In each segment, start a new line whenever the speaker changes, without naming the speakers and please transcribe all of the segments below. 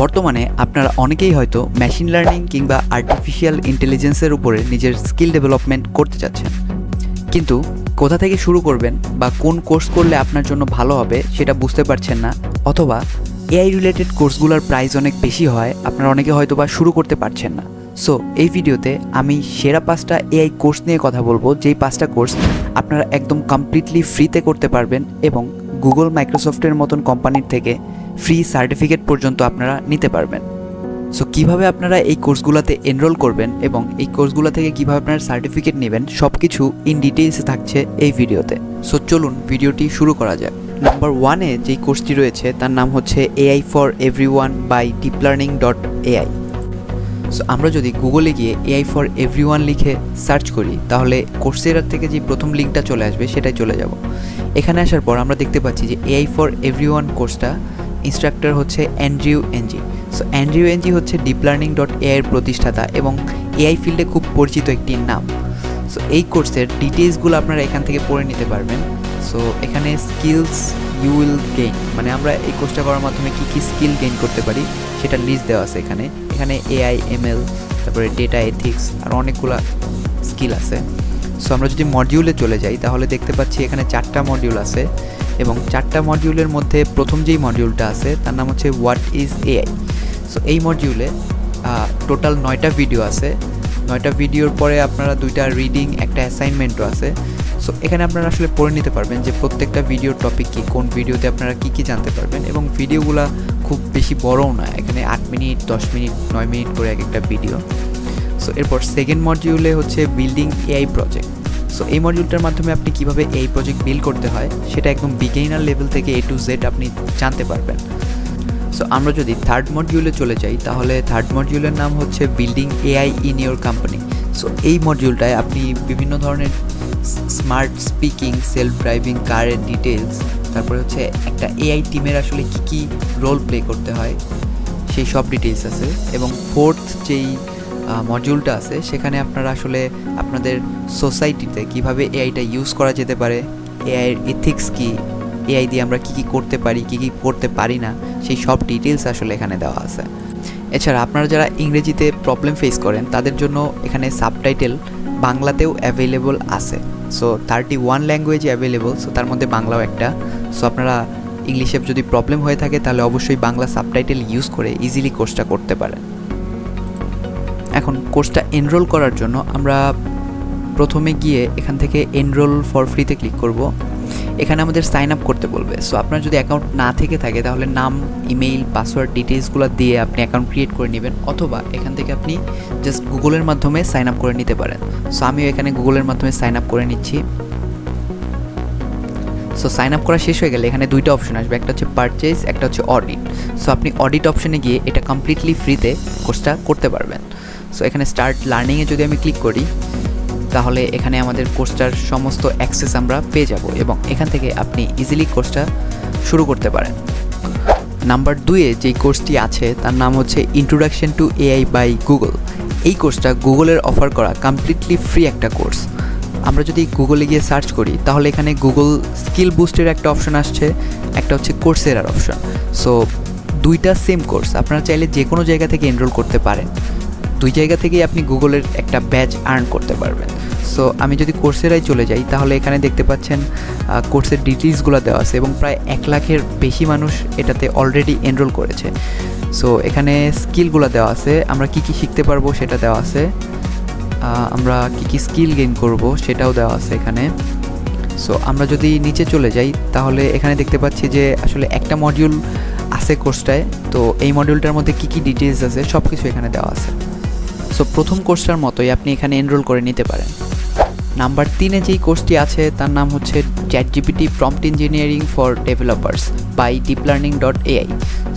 বর্তমানে আপনারা অনেকেই হয়তো মেশিন লার্নিং কিংবা আর্টিফিশিয়াল ইন্টেলিজেন্সের উপরে নিজের স্কিল ডেভেলপমেন্ট করতে চাচ্ছেন। কিন্তু কোথা থেকে শুরু করবেন বা কোন কোর্স করলে আপনার জন্য ভালো হবে সেটা বুঝতে পারছেন না, অথবা এআই রিলেটেড কোর্সগুলোর প্রাইস অনেক বেশি হয়, আপনারা অনেকে হয়তো বা শুরু করতে পারছেন না। সো এই ভিডিওতে আমি সেরা পাঁচটা এআই কোর্স নিয়ে কথা বলব, যেই পাঁচটা কোর্স আপনারা একদম কমপ্লিটলি ফ্রিতে করতে পারবেন এবং গুগল মাইক্রোসফটের মতন কোম্পানির থেকে ফ্রি সার্টিফিকেট পর্যন্ত আপনারা নিতে পারবেন। সো কীভাবে আপনারা এই কোর্সগুলোতে এনরোল করবেন এবং এই কোর্সগুলো থেকে কীভাবে আপনারা সার্টিফিকেট নেবেন সব কিছু ইন ডিটেইলসে থাকছে এই ভিডিওতে। সো চলুন ভিডিওটি শুরু করা যাক। নাম্বার ওয়ানে যেই কোর্সটি রয়েছে, তার নাম হচ্ছে AI for everyone by deep learning dot AI so আমরা যদি গুগলে গিয়ে এআই ফর এভরি ওয়ান লিখে সার্চ করি, তাহলে কোর্সেরার থেকে যে প্রথম লিঙ্কটা চলে আসবে, সেটাই চলে যাব। এখানে আসার পর আমরা দেখতে পাচ্ছি যে এআই ফর এভরি ওয়ান কোর্সটা ইনস্ট্রাক্টর হচ্ছে Andrew Ng so Andrew Ng হচ্ছে ডিপ লার্নিং ডট এআই এর প্রতিষ্ঠাতা এবং এআই ফিল্ডে খুব পরিচিত একটি নাম। সো এই কোর্সের ডিটেলসগুলো আপনারা এখান থেকে পড়ে নিতে পারবেন। সো এখানে স্কিলস ইউ উইল গেইন মানে আমরা এই কোর্সটা করার মাধ্যমে কী কী স্কিল গেইন করতে পারি, সেটা লিস্ট দেওয়া আছে এখানে। এখানে এআই এমএল তারপরে ডেটা এথিক্স আর অনেকগুলো স্কিল আছে। সো আমরা যদি মডিউলে চলে যাই, তাহলে দেখতে পাচ্ছি এখানে চারটা মডিউল আছে। এবং চারটা মডিউলের মধ্যে প্রথম যেই মডিউলটা আছে, তার নাম হচ্ছে হোয়াট ইজ এআই সো এই মডিউলে টোটাল নয়টা ভিডিও আছে। নয়টা ভিডিওর পরে আপনারা দুইটা রিডিং একটা অ্যাসাইনমেন্টও আছে। সো এখানে আপনারা আসলে পড়ে নিতে পারবেন যে প্রত্যেকটা ভিডিওর টপিক কী, কোন ভিডিওতে আপনারা কী কী জানতে পারবেন এবং ভিডিওগুলো খুব বেশি বড়ও না, এখানে আট মিনিট, দশ মিনিট, নয় মিনিট করে এক একটা ভিডিও সো এরপর সেকেন্ড মডিউলে হচ্ছে বিল্ডিং এআই প্রজেক্ট সো এই মডিউলটার মাধ্যমে আপনি কীভাবে এই প্রজেক্ট বিল করতে হয়, সেটা একদম বিগেইনার লেভেল থেকে এ টু জেড আপনি জানতে পারবেন। সো আমরা যদি থার্ড মডিউলে চলে যাই, তাহলে থার্ড মডিউলের নাম হচ্ছে building AI in your company so এই মডিউলটায় আপনি বিভিন্ন ধরনের স্মার্ট স্পিকিং সেলফ ড্রাইভিং কারের ডিটেলস তারপরে হচ্ছে একটা এআই টিমের আসলে কী কী রোল প্লে করতে হয়, সেই সব ডিটেলস আছে। এবং ফোর্থ যেই মডিউলটা আছে, সেখানে আপনারা আসলে আপনাদের সোসাইটিতে কীভাবে এআইটা ইউজ করা যেতে পারে এআইয়ের এথিক্স কী এআই দিয়ে আমরা কী কী করতে পারি, কী কী করতে পারি না, সেই সব ডিটেলস আসলে এখানে দেওয়া আছে। এছাড়া আপনারা যারা ইংরেজিতে প্রবলেম ফেস করেন, তাদের জন্য এখানে সাবটাইটেল বাংলাতেও অ্যাভেলেবল আছে। So thirty one language available so তার মধ্যে বাংলাও একটা। সো আপনারা ইংলিশে যদি প্রবলেম হয়ে থাকে, তাহলে অবশ্যই বাংলা সাবটাইটেল ইউজ করে ইজিলি কোর্সটা করতে পারেন। এখন কোর্সটা এনরোল করার জন্য আমরা প্রথমে গিয়ে এখান থেকে এনরোল ফর ফ্রিতে ক্লিক করব। এখানে আমাদের সাইন আপ করতে বলবে। সো আপনার যদি অ্যাকাউন্ট না থেকে থাকে, তাহলে নাম ইমেইল পাসওয়ার্ড ডিটেলসগুলো দিয়ে আপনি অ্যাকাউন্ট ক্রিয়েট করে নেবেন, অথবা এখান থেকে আপনি জাস্ট গুগলের মাধ্যমে সাইন আপ করে নিতে পারেন। সো আমিও এখানে গুগলের মাধ্যমে সাইন আপ করে নিচ্ছি। সো সাইন আপ করা শেষ হয়ে গেলে এখানে দুইটা অপশন আসবে। একটা হচ্ছে পারচেজ একটা হচ্ছে অডিট সো আপনি অডিট অপশনে গিয়ে এটা কমপ্লিটলি ফ্রিতে কোর্সটা করতে পারবেন। সো এখানে স্টার্ট লার্নিংয়ে যদি আমি ক্লিক করি, তাহলে এখানে আমাদের কোর্সটার সমস্ত অ্যাক্সেস আমরা পেয়ে যাব এবং এখান থেকে আপনি ইজিলি কোর্সটা শুরু করতে পারেন। নাম্বার দুয়ে যেই কোর্সটি আছে, তার নাম হচ্ছে introduction to AI by Google এই কোর্সটা গুগলের অফার করা কমপ্লিটলি ফ্রি একটা কোর্স আমরা যদি গুগলে গিয়ে সার্চ করি, তাহলে এখানে গুগল স্কিল বুস্টের একটা অপশন আসছে, একটা হচ্ছে কোর্সেরার অপশন সো দুইটা সেম কোর্স আপনারা চাইলে যে কোনো জায়গা থেকে এনরোল করতে পারেন। দুই জায়গা থেকেই আপনি গুগলের একটা ব্যাচ আর্ন করতে পারবেন। সো, আমি যদি কোর্সেরাই চলে যাই, তাহলে এখানে দেখতে পাচ্ছেন কোর্সের ডিটেলসগুলো দেওয়া আছে এবং প্রায় এক লাখের বেশি মানুষ এটাতে অলরেডি এনরোল করেছে। সো, এখানে স্কিলগুলো দেওয়া আছে। আমরা কি কি শিখতে পারব সেটা দেওয়া আছে। আমরা কি কি স্কিল গেইন করব সেটাও দেওয়া আছে এখানে। সো, আমরা যদি নিচে চলে যাই, তাহলে এখানে দেখতে পাচ্ছি যে আসলে একটা মডিউল আছে কোর্সটায়। তো, এই মডিউলটার মধ্যে কী কী ডিটেলস আছে সব কিছু এখানে দেওয়া আছে। সো প্রথম কোর্সটার মতোই আপনি এখানে এনরোল করে নিতে পারেন। নাম্বার তিনে যেই কোর্সটি আছে, তার নাম হচ্ছে chat GPT prompt engineering for developers by deep learning dot AI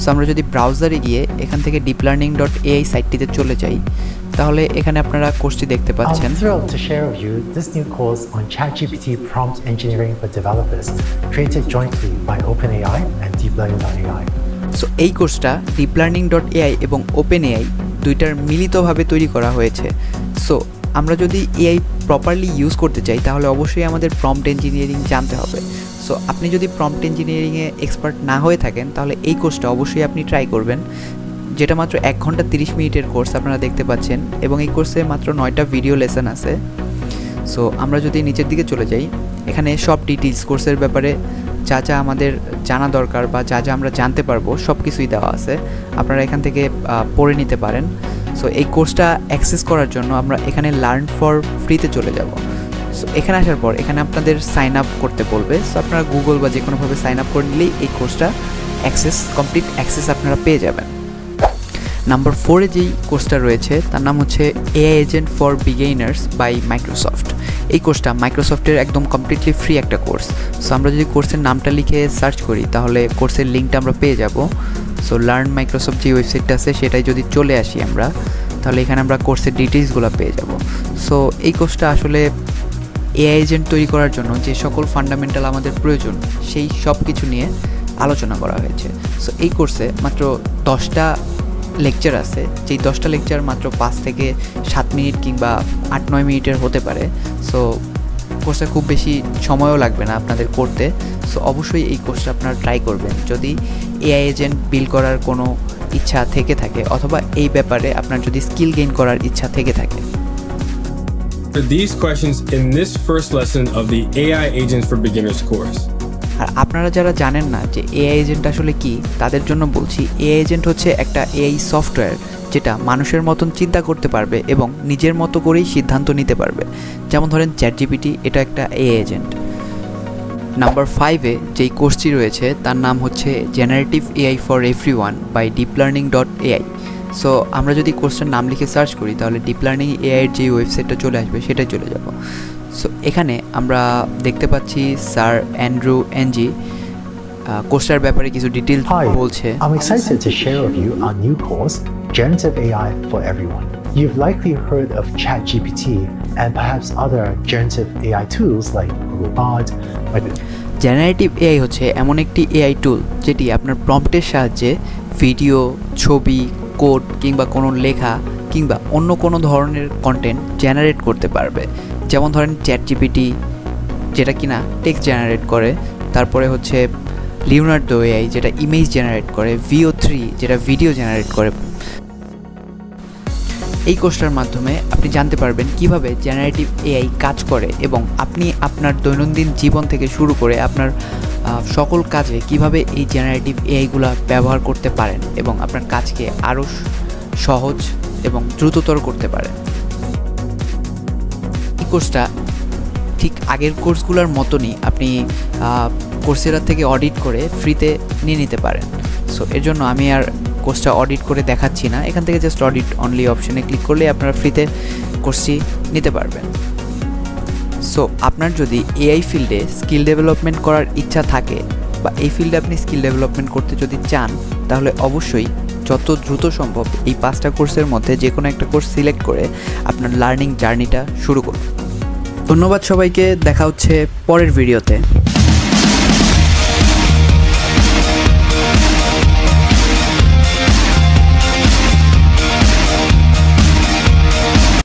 so আমরা যদি ব্রাউজারে গিয়ে এখান থেকে ডিপ লার্নিং ডট এআই সাইটটিতে চলে যাই, তাহলে এখানে আপনারা কোর্সটি দেখতে পাচ্ছেন. সো এই কোর্সটা ডিপ লার্নিং ডট এআই এবং ওপেন এআই দুইটার মিলিতভাবে তৈরি করা হয়েছে। সো আমরা যদি এআই প্রপারলি ইউজ করতে চাই, তাহলে অবশ্যই আমাদের প্রম্পট ইঞ্জিনিয়ারিং জানতে হবে। সো আপনি যদি প্রম্পট ইঞ্জিনিয়ারিংয়ে এক্সপার্ট না হয়ে থাকেন, তাহলে এই কোর্সটা অবশ্যই আপনি ট্রাই করবেন। যেটা মাত্র এক ঘণ্টা তিরিশ মিনিটের কোর্স আপনারা দেখতে পাচ্ছেন এবং এই কোর্সে মাত্র নয়টা ভিডিও লেসন আছে। সো আমরা যদি নিচের দিকে চলে যাই, এখানে সব ডিটেলস কোর্সের ব্যাপারে যা যা আমাদের জানা দরকার বা যা যা আমরা জানতে পারব সব কিছুই দেওয়া আছে। আপনারা এখান থেকে পড়ে নিতে পারেন। সো এই কোর্সটা অ্যাক্সেস করার জন্য আমরা এখানে লার্ন ফর ফ্রিতে চলে যাব। সো এখানে আসার পর, এখানে আপনাদের সাইন আপ করতে বলবে। সো আপনারা গুগল বা যে কোনোভাবে সাইন আপ করে নিলেই এই কোর্সটা অ্যাক্সেস কমপ্লিট অ্যাক্সেস আপনারা পেয়ে যাবেন। নাম্বার ফোরে যেই কোর্সটা রয়েছে, তার নাম হচ্ছে AI agent for beginners by Microsoft এই কোর্সটা মাইক্রোসফটের একদম কমপ্লিটলি ফ্রি একটা কোর্স সো আমরা যদি কোর্সের নামটা লিখে সার্চ করি, তাহলে কোর্সের লিঙ্কটা আমরা পেয়ে যাব। সো লার্ন মাইক্রোসফট যে ওয়েবসাইটটা আছে, সেটাই যদি চলে আসি আমরা, তাহলে এখানে আমরা কোর্সের ডিটেলসগুলো পেয়ে যাব। সো এই কোর্সটা আসলে এআই এজেন্ট তৈরি করার জন্য যে সকল ফান্ডামেন্টাল আমাদের প্রয়োজন, সেই সব কিছু নিয়ে আলোচনা করা হয়েছে। সো এই কোর্সে মাত্র দশটা লেকচার আছে, যেই দশটা লেকচার মাত্র পাঁচ থেকে সাত মিনিট কিংবা আট নয় মিনিটের হতে পারে। সো কোর্সে খুব বেশি সময়ও লাগবে না আপনাদের করতে। সো অবশ্যই এই কোর্সটা আপনারা ট্রাই করবেন। যদি এআই এজেন্ট বিল করার কোনো ইচ্ছা থেকে থাকে, অথবা এই ব্যাপারে আপনার যদি স্কিল গেইন করার ইচ্ছা থেকে থাকে।
For these questions in this first lesson of the AI Agents for Beginners course.
আর আপনারা যারা জানেন না যে এআই এজেন্ট আসলে কি, তাদের জন্য বলছি এআই এজেন্ট হচ্ছে একটা এআই সফটওয়্যার যেটা মানুষের মতন চিন্তা করতে পারবে এবং নিজের মতো করেই সিদ্ধান্ত নিতে পারবে। যেমন ধরেন চ্যাট জিপিটি এটা একটা এআই এজেন্ট নাম্বার ফাইভে যেই কোর্সটি রয়েছে, তার নাম হচ্ছে generative AI for everyone by deep learning dot AI so আমরা যদি কোর্সটার নাম লিখে সার্চ করি, তাহলে ডিপ লার্নিং এআইয়ের যে ওয়েবসাইটটা চলে আসবে সেটাই চলে যাব। এখানে আমরা দেখতে পাচ্ছি স্যার অ্যান্ড্রু এনজি কোর্সটার ব্যাপারে কিছু
ডিটেইল
বলছে।
I am excited to share with you a new course generative AI for everyone you have likely heard of ChatGPT and perhaps other generative AI tools like robot
generative AI হচ্ছে এমন একটি AI টুল যেটি আপনার প্রম্পটের সাহায্যে video ছবি code কিংবা কোনো লেখা কিংবা অন্য কোনো ধরনের কন্টেন্ট জেনারেট করতে পারবে। যেমন ধরেন চ্যাট জিপিটি যেটা কিনা টেক্সট জেনারেট করে, তারপরে হচ্ছে লিওনার্ডো এআই যেটা ইমেজ জেনারেট করে ভিও থ্রি যেটা ভিডিও জেনারেট করে। এই কোর্সটার মাধ্যমে আপনি জানতে পারবেন কীভাবে জেনারেটিভ এআই কাজ করে এবং আপনি আপনার দৈনন্দিন জীবন থেকে শুরু করে আপনার সকল কাজে কীভাবে এই জেনারেটিভ এআইগুলো ব্যবহার করতে পারেন এবং আপনার কাজকে আরও সহজ এবং দ্রুততর করতে পারেন। কোর্সটা ঠিক আগের কোর্সগুলোর মতনই আপনি কোর্সেরা থেকে অডিট করে ফ্রিতে নিয়ে নিতে পারেন। সো এর জন্য আমি আর কোর্সটা অডিট করে দেখাচ্ছি না। এখান থেকে জাস্ট অডিট অনলি অপশনে ক্লিক করলে আপনারা ফ্রিতে কোর্সটি নিতে পারবেন। সো আপনার যদি এআই ফিল্ডে স্কিল ডেভেলপমেন্ট করার ইচ্ছা থাকে বা এই ফিল্ডে আপনি স্কিল ডেভেলপমেন্ট করতে যদি চান, তাহলে অবশ্যই যত দ্রুত সম্ভব এই পাঁচটা কোর্সের মধ্যে যে কোনো একটা কোর্স সিলেক্ট করে আপনার লার্নিং জার্নিটা শুরু করুন। ধন্যবাদ সবাইকে, দেখা হচ্ছে পরের ভিডিওতে।